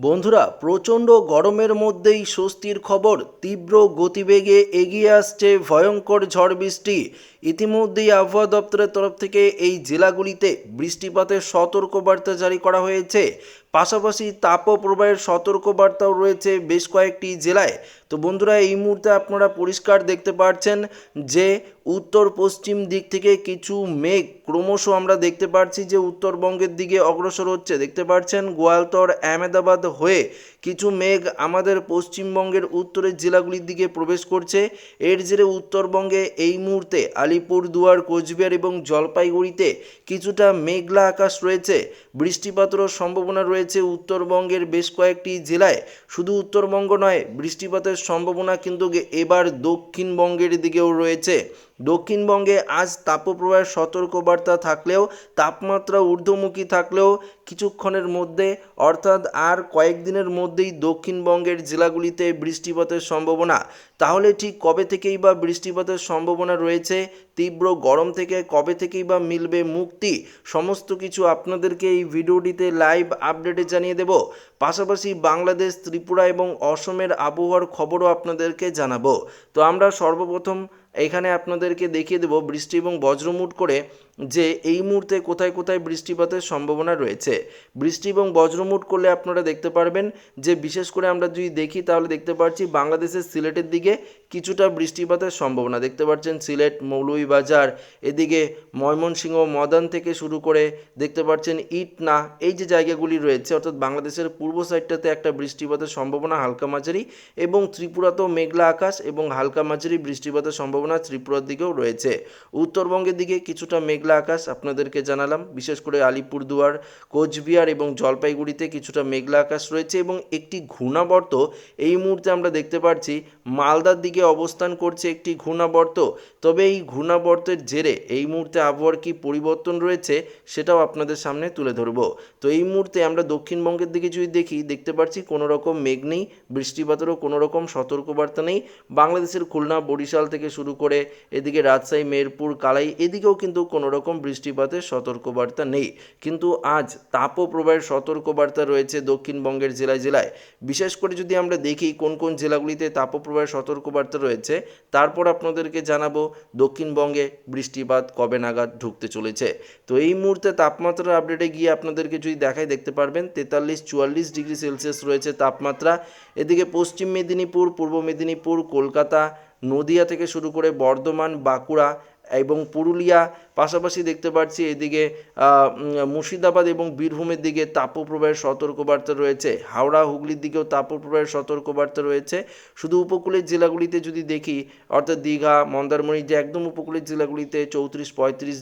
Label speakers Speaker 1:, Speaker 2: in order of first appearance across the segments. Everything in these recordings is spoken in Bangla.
Speaker 1: বন্ধুরা, প্রচণ্ড গরমের মধ্যেই স্বস্তির খবর, তীব্র গতিবেগে এগিয়ে আসছে ভয়ঙ্কর ঝড় বৃষ্টি। ইতিমধ্যেই আবহাওয়া দপ্তরের তরফ থেকে এই জেলাগুলিতে বৃষ্টিপাতের সতর্কবার্তা জারি করা হয়েছে। পাশাপাশি তাপপ্রবাহের সতর্কবার্তাও রয়েছে বেশ কয়েকটি জেলায়। তো বন্ধুরা, এই মুহূর্তে আপনারা পরিষ্কার দেখতে পাচ্ছেন যে উত্তর পশ্চিম দিক থেকে কিছু মেঘ ক্রমশ আমরা দেখতে পাচ্ছি যে উত্তরবঙ্গের দিকে অগ্রসর হচ্ছে। দেখতে পাচ্ছেন গোয়ালতর, আহমেদাবাদ হয়ে কিছু মেঘ আমাদের পশ্চিমবঙ্গের উত্তরের জেলাগুলির দিকে প্রবেশ করছে। এর জেরে উত্তরবঙ্গে এই মুহূর্তে আলিপুরদুয়ার, কোচবিহার এবং জলপাইগুড়িতে কিছুটা মেঘলা আকাশ রয়েছে। বৃষ্টিপাতেরও সম্ভাবনা রয়েছে। উত্তরবঙ্গের বেশ কয়েকটি জেলায়। শুধু উত্তরবঙ্গ নয়, বৃষ্টিপাতের সম্ভাবনা কিন্তু এবার দক্ষিণবঙ্গের দিকেও রয়েছে। দক্ষিণবঙ্গে আজ তাপপ্রবাহের সতর্কবার্তা থাকলেও, তাপমাত্রা ঊর্ধ্বমুখী থাকলেও কিছুক্ষণের মধ্যে, অর্থাৎ আর কয়েকদিনের মধ্যেই দক্ষিণবঙ্গের জেলাগুলিতে বৃষ্টিপাতের সম্ভাবনা। তাহলে ঠিক কবে থেকেই বা বৃষ্টিপাতের সম্ভাবনা রয়েছে? তীব্র গরম থেকে কবে থেকেই বা মিলবে মুক্তি? সমস্ত কিছু আপনাদেরকে এই ভিডিওটিতে লাইভ আপডেটে জানিয়ে দেব। পাশাপাশি বাংলাদেশ, ত্রিপুরা এবং অসমের আবহাওয়ার খবরও আপনাদেরকে জানাব। তো আমরা সর্বপ্রথম এখানে আপনাদেরকে দেখিয়ে দেব বৃষ্টি এবং বজ্রমুট করে যে এই মুহূর্তে কোথায় কোথায় বৃষ্টিপাতের সম্ভাবনা রয়েছে। বৃষ্টি এবং বজ্রমুট করলে আপনারা দেখতে পারবেন যে বিশেষ করে আমরা যদি দেখি তাহলে দেখতে পাচ্ছি বাংলাদেশের সিলেটের দিকে কিছুটা বৃষ্টিপাতের সম্ভাবনা। দেখতে পাচ্ছেন সিলেট, মৌলভীবাজার, এদিকে ময়মনসিংহ, মদান থেকে শুরু করে দেখতে পাচ্ছেন ইটনা, এই যে জায়গাগুলি রয়েছে, অর্থাৎ বাংলাদেশের পূর্ব সাইডটাতে একটা বৃষ্টিপাতের সম্ভাবনা, হালকা মাঝারি এবং ত্রিপুরাতেও মেঘলা আকাশ এবং হালকা মাঝারি বৃষ্টিপাতের সম্ভাবনা ত্রিপুরার দিকেও রয়েছে। উত্তরবঙ্গের দিকে কিছুটা মেঘলা আকাশ আপনাদেরকে জানালাম। বিশেষ করে আলিপুরদুয়ার, কোচবিহার এবং জলপাইগুড়িতে কিছুটা মেঘলা আকাশ রয়েছে এবং একটি ঘূর্ণাবর্ত এই মুহূর্তে আমরা দেখতে পাচ্ছি মালদার দিকে অবস্থান করছে একটি ঘূর্ণাবর্ত। তবে এই ঘূর্ণাবর্তের জেরে এই মুহূর্তে আবহাওয়ার কি পরিবর্তন রয়েছে সেটাও আপনাদের সামনে তুলে ধরবো। তো এই মুহূর্তে আমরা দক্ষিণবঙ্গের দিকে যদি দেখি, দেখতে পাচ্ছি কোনো রকম মেঘ নেই, বৃষ্টিপাতেরও কোনো রকম সতর্কবার্তা নেই। বাংলাদেশের খুলনা, বরিশাল থেকে শুরু করে, এদিকে রাজশাহী মেরপুর কালাই, এদিকেও কিন্তু কোনো রকম বৃষ্টিপাতের সতর্কবার্তা নেই। কিন্তু আজ তাপপ্রবাহের সতর্কবার্তা রয়েছে দক্ষিণবঙ্গের জেলায় জেলায়। বিশেষ করে যদি আমরা দেখি কোন কোন জেলাগুলিতে তাপপ্রবাহের সতর্কবার্তা রয়েছে, তারপর আপনাদেরকে জানাব দক্ষিণবঙ্গে বৃষ্টিপাত কবে নাগাদ ঢুকতে চলেছে। তো এই মুহূর্তে তাপমাত্রার আপডেটে গিয়ে আপনাদেরকে যদি দেখাই, দেখতে পারবেন তেতাল্লিশ, চুয়াল্লিশ ডিগ্রি সেলসিয়াস রয়েছে তাপমাত্রা। এদিকে পশ্চিম মেদিনীপুর, পূর্ব মেদিনীপুর, কলকাতা নদিয়া থেকে শুরু করে বর্ধমান বাঁকুড়া এবং পুরুলিয়া পাশাপাশি দেখতে পাচ্ছি এদিকে মুর্শিদাবাদ এবং বীরভূমের দিকে তাপপ্রবাহের সতর্কবার্তা রয়েছে। হাওড়া, হুগলির দিকেও তাপপ্রবাহের সতর্কবার্তা রয়েছে। শুধু উপকূলের জেলাগুলিতে যদি দেখি, অর্থাৎ দীঘা, মন্দারমণি যে একদম উপকূলের জেলাগুলিতে চৌত্রিশ, পঁয়ত্রিশ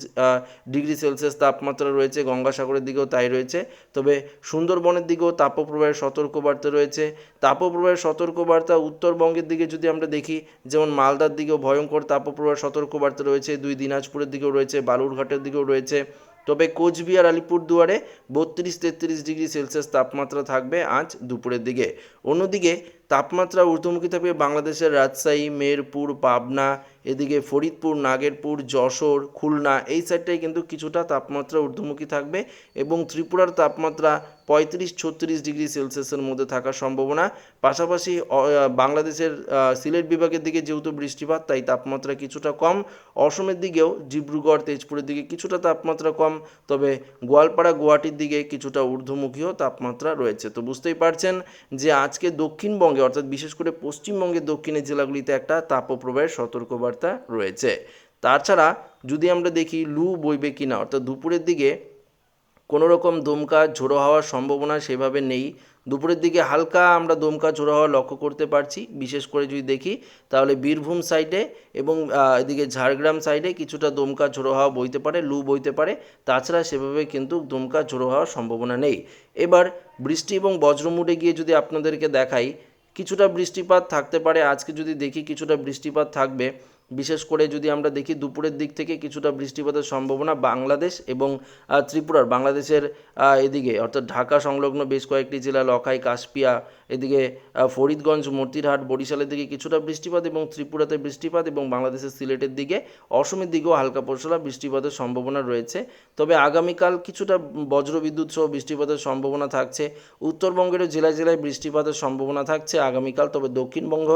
Speaker 1: ডিগ্রি সেলসিয়াস তাপমাত্রা রয়েছে, গঙ্গাসাগরের দিকেও তাই রয়েছে। তবে সুন্দরবনের দিকেও তাপপ্রবাহের সতর্কবার্তা রয়েছে। তাপপ্রবাহের সতর্কবার্তা উত্তরবঙ্গের দিকে যদি আমরা দেখি, যেমন মালদার দিকেও ভয়ঙ্কর তাপপ্রবাহের সতর্কবার্তা রয়েছে। দুই দিনাজপুরের দিকেও রয়েছে, বালুরঘাটের দিকেও রয়েছে। তবে কোচবিহার, আলিপুরদুয়ারে বত্রিশ তেত্রিশ ডিগ্রি সেলসিয়াস তাপমাত্রা থাকবে আজ দুপুরের দিকে। অন্যদিকে তাপমাত্রা ঊর্ধ্বমুখী থাকবে বাংলাদেশের রাজশাহী মেরপুর পাবনা, এদিকে ফরিদপুর, নাগেরপুর, যশোর, খুলনা, এই সাইডটায় কিন্তু কিছুটা তাপমাত্রা ঊর্ধ্বমুখী থাকবে এবং ত্রিপুরার তাপমাত্রা পঁয়ত্রিশ ছত্রিশ ডিগ্রি সেলসিয়াসের মধ্যে থাকার সম্ভাবনা। পাশাপাশি বাংলাদেশের সিলেট বিভাগের দিকে যেহেতু বৃষ্টিপাত, তাই তাপমাত্রা কিছুটা কম। অসমের দিকেও ডিব্রুগড়, তেজপুরের দিকে কিছুটা তাপমাত্রা কম, তবে গোয়ালপাড়া, গুয়াহাটির দিকে কিছুটা ঊর্ধ্বমুখীও তাপমাত্রা রয়েছে। তো বুঝতেই পারছেন যে আজকে দক্ষিণবঙ্গে অর্থাৎ বিশেষ করে পশ্চিমবঙ্গের দক্ষিণের জেলাগুলিতে একটা তাপপ্রবাহের সতর্কবার্তা রয়েছে। তাছাড়া যদি আমরা দেখি লু বইবে কিনা, অর্থাৎ দুপুরের দিকে কোনো রকম দমকা ঝোড়ো হওয়ার সম্ভাবনা সেভাবে নেই। দুপুরের দিকে হালকা আমরা দমকা ঝোড়ো হওয়া লক্ষ্য করতে পারছি। বিশেষ করে যদি দেখি, তাহলে বীরভূম সাইডে এবং এদিকে ঝাড়গ্রাম সাইডে কিছুটা দমকা ঝোড়ো হাওয়া বইতে পারে, লু বইতে পারে। তাছাড়া সেভাবে কিন্তু দমকা ঝোড়ো হওয়ার সম্ভাবনা নেই। এবার বৃষ্টি এবং বজ্রমুটে গিয়ে যদি আপনাদেরকে দেখাই কিছুটা বৃষ্টিপাত থাকতে পারে। আজকে যদি দেখি কিছুটা বৃষ্টিপাত থাকবে বিশেষ করে যদি আমরা দেখি দুপুরের দিক থেকে কিছুটা বৃষ্টিপাতের সম্ভাবনা বাংলাদেশ এবং ত্রিপুরার, বাংলাদেশের এদিকে। অর্থাৎ ঢাকা সংলগ্ন বেশ কয়েকটি জেলা, লখাই, কাশপিয়া, এদিকে ফরিদগঞ্জ, মতিরহাট, বরিশালের দিকে কিছুটা বৃষ্টিপাত এবং ত্রিপুরাতে বৃষ্টিপাত এবং বাংলাদেশের সিলেটের দিকে, অসমের দিকেও হালকা পশলা বৃষ্টিপাতের সম্ভাবনা রয়েছে। তবে আগামীকাল কিছুটা বজ্রবিদ্যুৎ সহ বৃষ্টিপাতের সম্ভাবনা থাকছে। উত্তরবঙ্গেরও জেলায় জেলায় বৃষ্টিপাতের সম্ভাবনা থাকছে আগামীকাল, তবে দক্ষিণবঙ্গ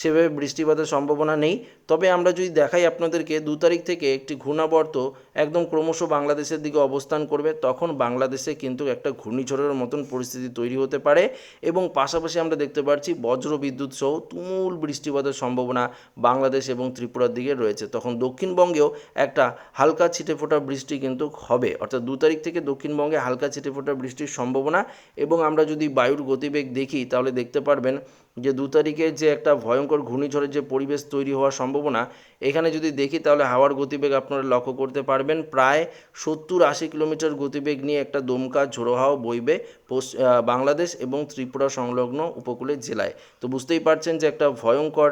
Speaker 1: সেভাবে বৃষ্টিপাতের সম্ভাবনা নেই। তবে আমরা যদি দেখাই আপনাদেরকে, দু তারিখ থেকে একটি ঘূর্ণাবর্ত একদম ক্রমশ বাংলাদেশের দিকে অবস্থান করবে, তখন বাংলাদেশে কিন্তু একটা ঘূর্ণিঝড়ের মতন পরিস্থিতি তৈরি হতে পারে এবং পাশাপাশি আমরা দেখতে পাচ্ছি বজ্র বিদ্যুৎ সহ তুমুল বৃষ্টিপাতের সম্ভাবনা বাংলাদেশ এবং ত্রিপুরার দিকে রয়েছে। তখন দক্ষিণবঙ্গেও একটা হালকা ছিটেফোঁটা বৃষ্টি কিন্তু হবে। অর্থাৎ দু তারিখ থেকে দক্ষিণবঙ্গে হালকা ছিটেফোঁটা বৃষ্টির সম্ভাবনা এবং আমরা যদি বায়ুর গতিবেগ দেখি, তাহলে দেখতে পারবেন যে দু তারিখে যে একটা ভয়ঙ্কর ঘূর্ণিঝড়ের যে পরিবেশ তৈরি হওয়ার সম্ভাবনা, এখানে যদি দেখি তাহলে হাওয়ার গতিবেগ আপনারা লক্ষ্য করতে পারবেন। প্রায় সত্তর আশি কিলোমিটার গতিবেগ নিয়ে একটা দমকা ঝোড়ো হাওয়া বইবে বাংলাদেশ এবং ত্রিপুরা সংলগ্ন উপকূলের জেলায়। তো বুঝতেই পারছেন যে একটা ভয়ঙ্কর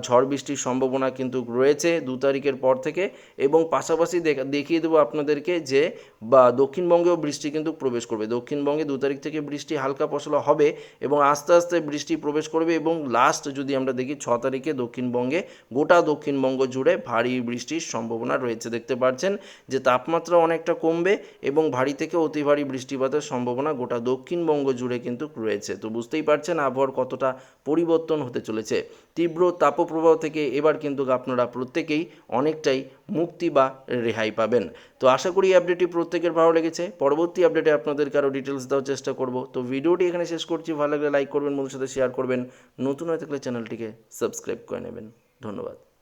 Speaker 1: ঝড় বৃষ্টির সম্ভাবনা কিন্তু রয়েছে দু তারিখের পর থেকে এবং পাশাপাশি দেখা- দেখিয়ে দেবো আপনাদেরকে যে, বা দক্ষিণবঙ্গেও বৃষ্টি কিন্তু প্রবেশ করবে। দক্ষিণবঙ্গে দু তারিখ থেকে বৃষ্টি হালকা পশলা হবে এবং আস্তে আস্তে বৃষ্টি প্রবেশ করবে এবং লাস্ট যদি আমরা দেখি ছ তারিখে দক্ষিণবঙ্গে গোটা দক্ষিণবঙ্গ জুড়ে ভারী বৃষ্টির সম্ভাবনা রয়েছে। দেখতে পাচ্ছেন যে তাপমাত্রা অনেকটা কমবে এবং ভারী থেকে অতি ভারী বৃষ্টিপাতের সম্ভাবনা গোটা দক্ষিণবঙ্গ জুড়ে কিন্তু রয়েছে। তো বুঝতেই পারছেন আবহাওয়ার কতটা পরিবর্তন হতে চলেছে। তীব্র তাপপ্রবাহ থেকে এবার কিন্তু আপনারা প্রত্যেকেই অনেকটাই মুক্তি বা রেহাই পাবেন। তো আশা করি এই আপডেটটি প্রত্যেকের ভালো লেগেছে। পরবর্তী আপডেটে আপনাদেরকে আরও ডিটেলস দেওয়ার চেষ্টা করব। তো ভিডিওটি এখানে শেষ করছি। ভালো লাগলে লাইক করবেন বন্ধুর সাথে শেয়ার করবেন। নতুন হয়ে থাকলে চ্যানেলটিকে সাবস্ক্রাইব করে নেবেন। ধন্যবাদ।